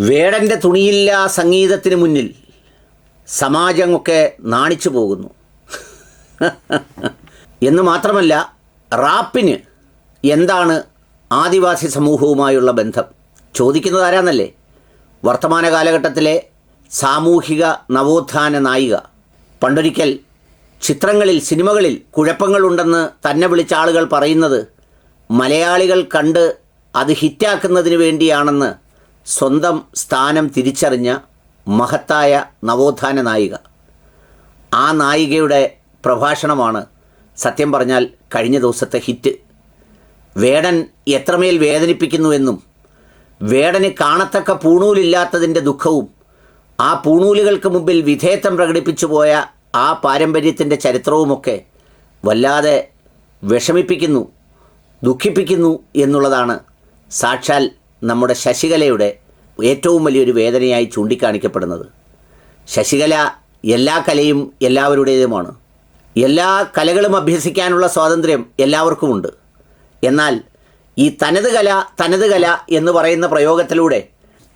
വേടന്റെ തുണിയില്ല സംഗീതത്തിന് മുന്നിൽ സമാജമൊക്കെ നാണിച്ചു പോകുന്നു. എന്ന് മാത്രമല്ല റാപ്പിന് എന്താണ് ആദിവാസി സമൂഹവുമായുള്ള ബന്ധം? ചോദിക്കുന്നത് ആരാന്നല്ലേ? വർത്തമാന കാലഘട്ടത്തിലെ സാമൂഹിക നവോത്ഥാന നായിക. പണ്ടൊരിക്കൽ ചിത്രങ്ങളിൽ സിനിമകളിൽ കുഴപ്പങ്ങളുണ്ടെന്ന് തന്നെ വിളിച്ച ആളുകൾ പറയുന്നത് മലയാളികൾ കണ്ട് അത് ഹിറ്റാക്കുന്നതിന് വേണ്ടിയാണെന്ന് സ്വന്തം സ്ഥാനം തിരിച്ചറിഞ്ഞ മഹത്തായ നവോത്ഥാന നായിക. ആ നായികയുടെ പ്രഭാഷണമാണ് സത്യം പറഞ്ഞാൽ കഴിഞ്ഞ ദിവസത്തെ ഹിറ്റ്. വേടൻ എത്രമേൽ വേദനിപ്പിക്കുന്നുവെന്നും വേടന് കാണത്തക്ക പൂണൂലില്ലാത്തതിന്റെ ദുഃഖവും ആ പൂണൂലുകൾക്ക് മുമ്പിൽ വിധേയത്വം പ്രകടിപ്പിച്ചു പോയ ആ പാരമ്പര്യത്തിന്റെ ചരിത്രവുമൊക്കെ വല്ലാതെ വിഷമിപ്പിക്കുന്നു ദുഃഖിപ്പിക്കുന്നു എന്നുള്ളതാണ് സാക്ഷാൽ നമ്മുടെ ശശികലയുടെ ഏറ്റവും വലിയൊരു വേദനയായി ചൂണ്ടിക്കാണിക്കപ്പെടുന്നത്. ശശികല എല്ലാ കലയും എല്ലാവരുടേതുമാണ്. എല്ലാ കലകളും അഭ്യസിക്കാനുള്ള സ്വാതന്ത്ര്യം എല്ലാവർക്കുമുണ്ട്. എന്നാൽ ഈ തനത് കല തനത് കല എന്ന് പറയുന്ന പ്രയോഗത്തിലൂടെ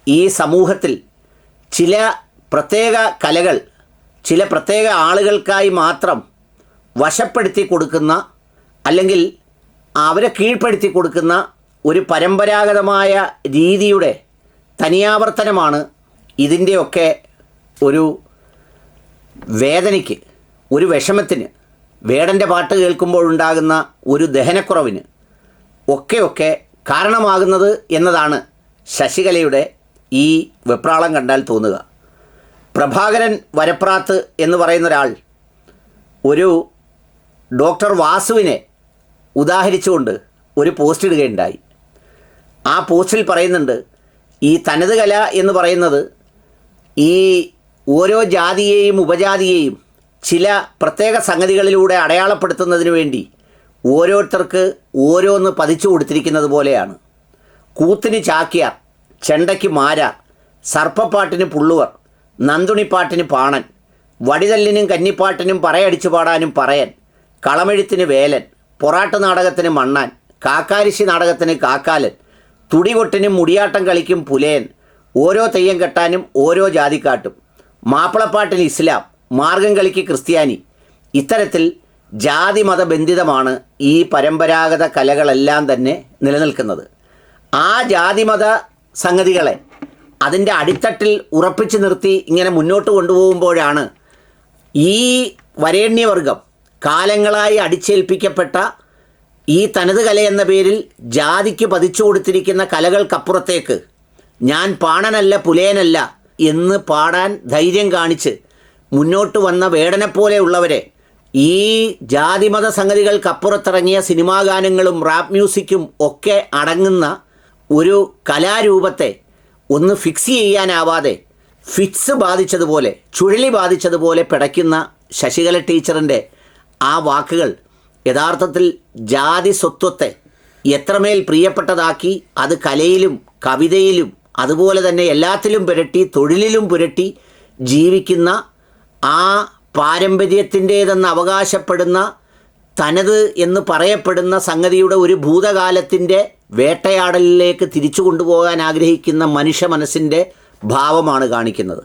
ഈ സമൂഹത്തിൽ ചില പ്രത്യേക കലകൾ ചില പ്രത്യേക ആളുകൾക്കായി മാത്രം വശപ്പെടുത്തി കൊടുക്കുന്ന അല്ലെങ്കിൽ അവരെ കീഴ്പ്പെടുത്തി കൊടുക്കുന്ന ഒരു പരമ്പരാഗതമായ രീതിയുടെ തനിയാവർത്തനമാണ് ഇതിന്റെയൊക്കെ ഒരു വേദനയ്ക്ക് ഒരു വിഷമത്തിന് വേടന്റെ പാട്ട് കേൾക്കുമ്പോഴുണ്ടാകുന്ന ഒരു ദഹനക്കുറവിന് ഒക്കെയൊക്കെ ഒക്കെ കാരണമാകുന്നത് എന്നതാണ് ശശികലയുടെ ഈ വെപ്രാളം കണ്ടാൽ തോന്നുക. പ്രഭാകരൻ വരപ്രാത്ത് എന്ന് പറയുന്ന ഒരാൾ ഒരു ഡോക്ടർ വാസുവിനെ ഉദാഹരിച്ചുകൊണ്ട് ഒരു പോസ്റ്റ് ഇടുകയുണ്ടായി ആ പോസ്റ്റിൽ പറയുന്നുണ്ട് ഈ തനത് കല എന്ന് പറയുന്നത് ഈ ഓരോ ജാതിയെയും ഉപജാതിയെയും ചില പ്രത്യേക സംഗതികളിലൂടെ അടയാളപ്പെടുത്തുന്നതിന് വേണ്ടി ഓരോരുത്തർക്ക് ഓരോന്ന് പതിച്ചു കൊടുത്തിരിക്കുന്നത് പോലെയാണ്. കൂത്തിന് ചാക്യാർ ചെണ്ടയ്ക്ക് മാര സർപ്പപ്പാട്ടിന് പുള്ളുവർ നന്തുണിപ്പാട്ടിന് പാണൻ വടിതല്ലിനും കന്നിപ്പാട്ടിനും പറയടിച്ചു പാടാനും പറയൻ കളമെഴുത്തിന് വേലൻ പൊറാട്ട് നാടകത്തിന് മണ്ണാൻ കാക്കാരിശി നാടകത്തിന് കാക്കാലൻ തുടികൊട്ടിനും മുടിയാട്ടം കളിക്കും പുലയൻ. ഓരോ തെയ്യം കെട്ടാനും ഓരോ ജാതിക്കാട്ടും മാപ്പിളപ്പാട്ടിന് ഇസ്ലാം മാർഗം കളിക്ക് ക്രിസ്ത്യാനി. ഇത്തരത്തിൽ ജാതി മതബന്ധിതമാണ് ഈ പരമ്പരാഗത കലകളെല്ലാം തന്നെ നിലനിൽക്കുന്നത്. ആ ജാതിമത സംഗതികളെ അതിന്റെ അടിത്തട്ടിൽ ഉറപ്പിച്ചു നിർത്തി ഇങ്ങനെ മുന്നോട്ട് കൊണ്ടുപോകുമ്പോഴാണ് ഈ വരേണ്യവർഗം കാലങ്ങളായി അടിച്ചേൽപ്പിക്കപ്പെട്ട ഈ തനത് കല എന്ന പേരിൽ ജാതിക്ക് പതിച്ചു കൊടുത്തിരിക്കുന്ന കലകൾക്കപ്പുറത്തേക്ക് ഞാൻ പാണനല്ല പുലേനല്ല എന്ന് പാടാൻ ധൈര്യം കാണിച്ച് മുന്നോട്ട് വന്ന വേടനെപ്പോലെയുള്ളവരെ ഈ ജാതിമത സംഗതികൾക്കപ്പുറത്തിറങ്ങിയ സിനിമാ ഗാനങ്ങളും റാപ്പ് മ്യൂസിക്കും ഒക്കെ അടങ്ങുന്ന ഒരു കലാരൂപത്തെ ഒന്ന് ഫിക്സ് ചെയ്യാനാവാതെ ഫിക്സ് ബാധിച്ചതുപോലെ ചുഴലി ബാധിച്ചതുപോലെ പിടയ്ക്കുന്ന ശശികല ടീച്ചറിന്റെ ആ വാക്കുകൾ യഥാർത്ഥത്തിൽ ജാതി സ്വത്വത്തെ എത്രമേൽ പ്രിയപ്പെട്ടതാക്കി അത് കലയിലും കവിതയിലും അതുപോലെ തന്നെ എല്ലാത്തിലും പുരട്ടി തൊഴിലിലും പുരട്ടി ജീവിക്കുന്ന ആ പാരമ്പര്യത്തിന്റേതെന്ന് അവകാശപ്പെടുന്ന തനത് എന്ന് പറയപ്പെടുന്ന സംഗതിയുടെ ഒരു ഭൂതകാലത്തിന്റെ വേട്ടയാടലിലേക്ക് തിരിച്ചു കൊണ്ടുപോകാൻ ആഗ്രഹിക്കുന്ന മനുഷ്യ മനസ്സിന്റെ ഭാവമാണ് കാണിക്കുന്നത്.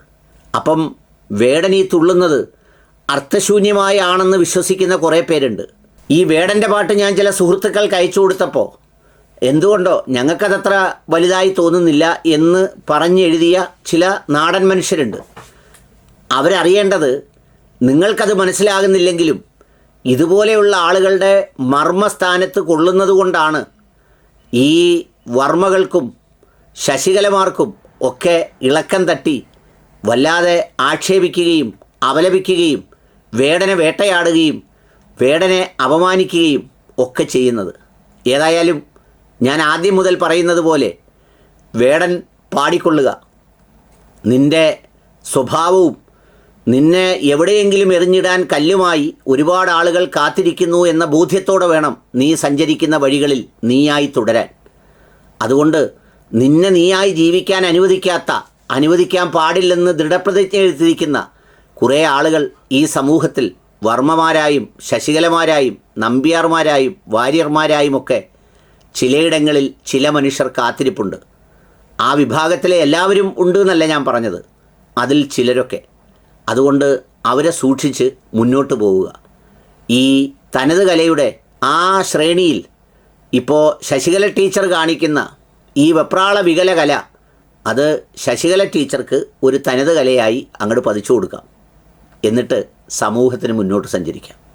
അപ്പം വേടനീ തുള്ളുന്നത് അർത്ഥശൂന്യമായാണെന്ന് വിശ്വസിക്കുന്ന കുറേ പേരുണ്ട്. ഈ വേടന്റെ പാട്ട് ഞാൻ ചില സുഹൃത്തുക്കൾക്ക് അയച്ചു കൊടുത്തപ്പോൾ എന്തുകൊണ്ടോ ഞങ്ങൾക്കതത്ര വലുതായി തോന്നുന്നില്ല എന്ന് പറഞ്ഞെഴുതിയ ചില നാടൻ മനുഷ്യരുണ്ട്. അവരറിയേണ്ടത് നിങ്ങൾക്കത് മനസ്സിലാകുന്നില്ലെങ്കിലും ഇതുപോലെയുള്ള ആളുകളുടെ മർമ്മസ്ഥാനത്ത് കൊള്ളുന്നത് കൊണ്ടാണ് ഈ വർമ്മകൾക്കും ശശികലമാർക്കും ഒക്കെ ഇളക്കം തട്ടി വല്ലാതെ ആക്ഷേപിക്കുകയും അപലപിക്കുകയും വേടനെ വേട്ടയാടുകയും വേടനെ അപമാനിക്കുകയും ഒക്കെ ചെയ്യുന്നത്. ഏതായാലും ഞാൻ ആദ്യം മുതൽ പറയുന്നത് പോലെ വേടൻ പാടിക്കൊള്ളുക. നിന്റെ സ്വഭാവവും നിന്നെ എവിടെയെങ്കിലും എറിഞ്ഞിടാൻ കല്ലുമായി ഒരുപാട് ആളുകൾ കാത്തിരിക്കുന്നു എന്ന ബോധ്യത്തോടെ വേണം നീ സഞ്ചരിക്കുന്ന വഴികളിൽ നീയായി തുടരാൻ. അതുകൊണ്ട് നിന്നെ നീയായി ജീവിക്കാൻ അനുവദിക്കാത്ത അനുവദിക്കാൻ പാടില്ലെന്ന് ദൃഢപ്രതിജ്ഞ എടുത്തിരിക്കുന്ന കുറേ ആളുകൾ ഈ സമൂഹത്തിൽ വർമ്മമാരായും ശശികലമാരായും നമ്പ്യാർമാരായും വാര്യർമാരായുമൊക്കെ ചിലയിടങ്ങളിൽ ചില മനുഷ്യർ കാത്തിരിപ്പുണ്ട്. ആ വിഭാഗത്തിലെ എല്ലാവരും ഉണ്ട് എന്നല്ല ഞാൻ പറഞ്ഞത്. അതിൽ ചിലരൊക്കെ. അതുകൊണ്ട് അവരെ സൂക്ഷിച്ച് മുന്നോട്ട് പോവുക. ഈ തനത് കലയുടെ ആ ശ്രേണിയിൽ ഇപ്പോൾ ശശികല ടീച്ചർ കാണിക്കുന്ന ഈ വെപ്രാള വികല കല അത് ശശികല ടീച്ചർക്ക് ഒരു തനത് കലയായി അങ്ങോട്ട് പതിച്ചു കൊടുക്കാം. എന്നിട്ട് സമൂഹത്തിന് മുന്നോട്ട് സഞ്ചരിക്കാം.